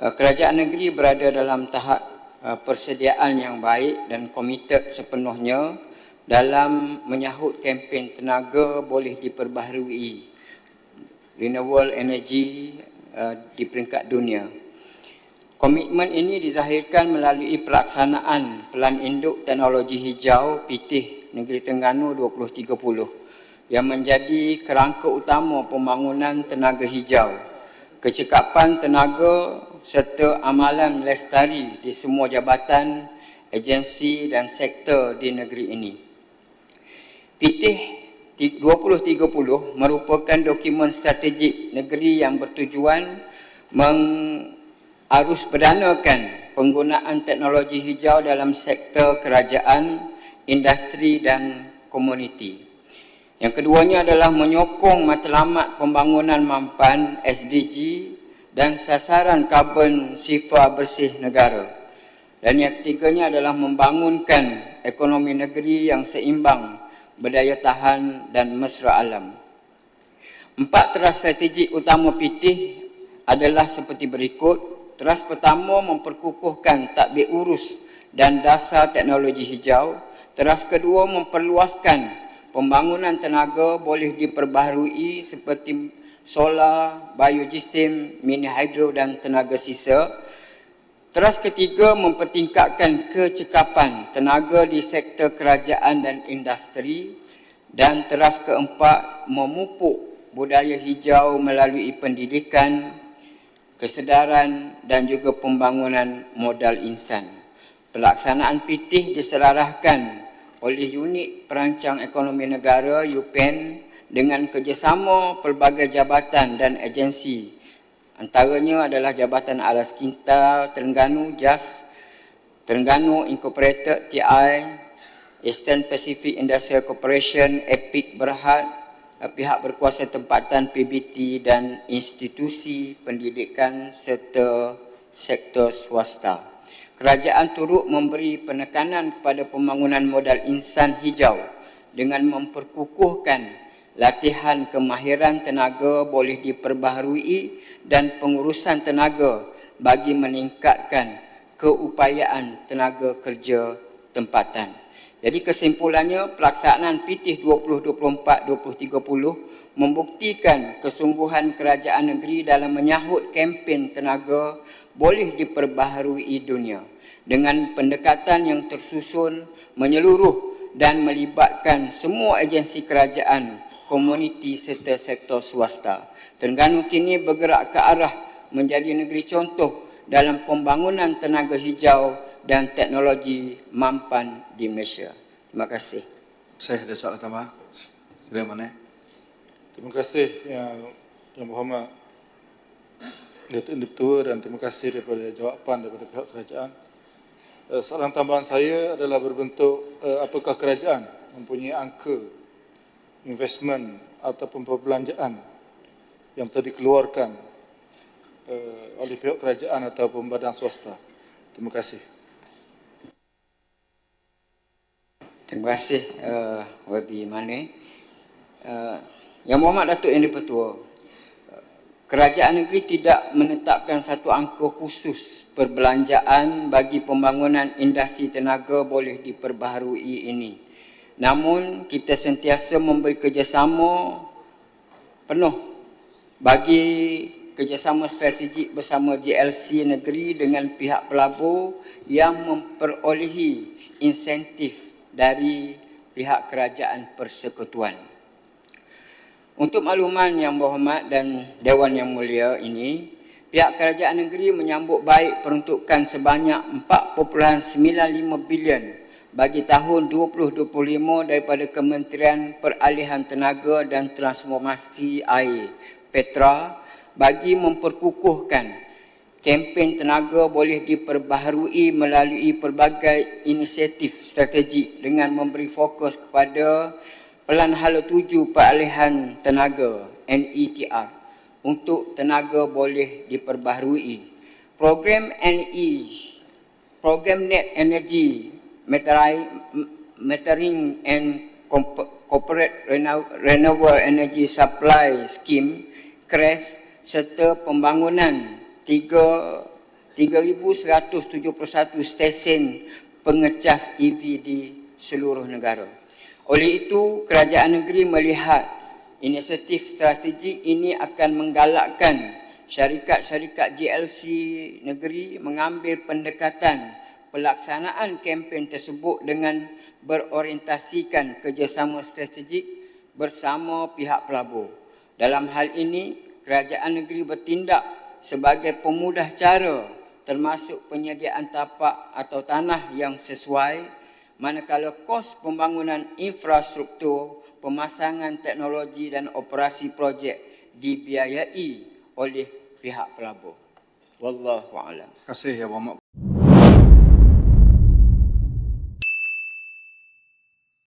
Uh, kerajaan negeri berada dalam tahap uh, persediaan yang baik dan komited sepenuhnya dalam menyahut kempen tenaga boleh diperbaharui renewable energy uh, di peringkat dunia. Komitmen ini dizahirkan melalui pelaksanaan Pelan Induk Teknologi Hijau Pitih Negeri Terengganu 2030 yang menjadi kerangka utama pembangunan tenaga hijau, kecekapan tenaga serta amalan lestari di semua jabatan, agensi dan sektor di negeri ini. Pitih 2030 merupakan dokumen strategik negeri yang bertujuan mengarus perdanakan penggunaan teknologi hijau dalam sektor kerajaan, industri dan komuniti. Yang keduanya adalah menyokong matlamat pembangunan mampan SDG dan sasaran karbon sifar bersih negara. Dan yang ketiganya adalah membangunkan ekonomi negeri yang seimbang berdaya tahan dan mesra alam. Empat teras strategik utama PT adalah seperti berikut. Teras pertama memperkukuhkan takbir urus dan dasar teknologi hijau. Teras kedua memperluaskan pembangunan tenaga boleh diperbaharui seperti solar, biogesim, mini hydro dan tenaga sisa. Teras ketiga mempertingkatkan kecekapan tenaga di sektor kerajaan dan industri dan teras keempat memupuk budaya hijau melalui pendidikan, kesedaran dan juga pembangunan modal insan. Pelaksanaan pitih diselarahkan oleh Unit Perancang Ekonomi Negara UPEN dengan kerjasama pelbagai jabatan dan agensi Antaranya adalah Jabatan Alas Kinta, Terengganu, JAS, Terengganu Incorporated, TI, Eastern Pacific Industrial Corporation, EPIC Berhad, pihak berkuasa tempatan PBT dan institusi pendidikan serta sektor swasta. Kerajaan turut memberi penekanan kepada pembangunan modal insan hijau dengan memperkukuhkan latihan kemahiran tenaga boleh diperbaharui dan pengurusan tenaga bagi meningkatkan keupayaan tenaga kerja tempatan. Jadi kesimpulannya pelaksanaan PT 2024-2030 membuktikan kesungguhan kerajaan negeri dalam menyahut kempen tenaga boleh diperbaharui dunia dengan pendekatan yang tersusun menyeluruh dan melibatkan semua agensi kerajaan komuniti serta sektor swasta. Terengganu kini bergerak ke arah menjadi negeri contoh dalam pembangunan tenaga hijau dan teknologi mampan di Malaysia. Terima kasih. Saya ada soalan tambah. Sila mana? Terima kasih yang yang berhormat Datuk Indi Petua dan terima kasih daripada jawapan daripada pihak kerajaan. Uh, soalan tambahan saya adalah berbentuk uh, apakah kerajaan mempunyai angka investment ataupun perbelanjaan yang telah dikeluarkan oleh pihak kerajaan ataupun badan swasta. Terima kasih. Terima kasih uh, Wabi Mane. Uh, yang Muhammad Datuk yang dipertua, kerajaan negeri tidak menetapkan satu angka khusus perbelanjaan bagi pembangunan industri tenaga boleh diperbaharui ini. Namun kita sentiasa memberi kerjasama penuh bagi kerjasama strategik bersama GLC negeri dengan pihak pelabur yang memperolehi insentif dari pihak kerajaan persekutuan. Untuk makluman yang berhormat dan Dewan yang mulia ini, pihak kerajaan negeri menyambut baik peruntukan sebanyak 4.95 bilion bagi tahun 2025 daripada Kementerian Peralihan Tenaga dan Transformasi Air Petra bagi memperkukuhkan kempen tenaga boleh diperbaharui melalui pelbagai inisiatif strategik dengan memberi fokus kepada Pelan Hala Tuju Peralihan Tenaga NETR untuk tenaga boleh diperbaharui. Program NE, Program Net Energy Metering and Corporate Renewable Energy Supply Scheme CRES serta pembangunan 3,171 stesen pengecas EV di seluruh negara. Oleh itu, kerajaan negeri melihat inisiatif strategik ini akan menggalakkan syarikat-syarikat GLC negeri mengambil pendekatan pelaksanaan kempen tersebut dengan berorientasikan kerjasama strategik bersama pihak pelabur. Dalam hal ini, kerajaan negeri bertindak sebagai pemudah cara termasuk penyediaan tapak atau tanah yang sesuai manakala kos pembangunan infrastruktur, pemasangan teknologi dan operasi projek dibiayai oleh pihak pelabur. Wallahu a'lam. Terima kasih ya Muhammad.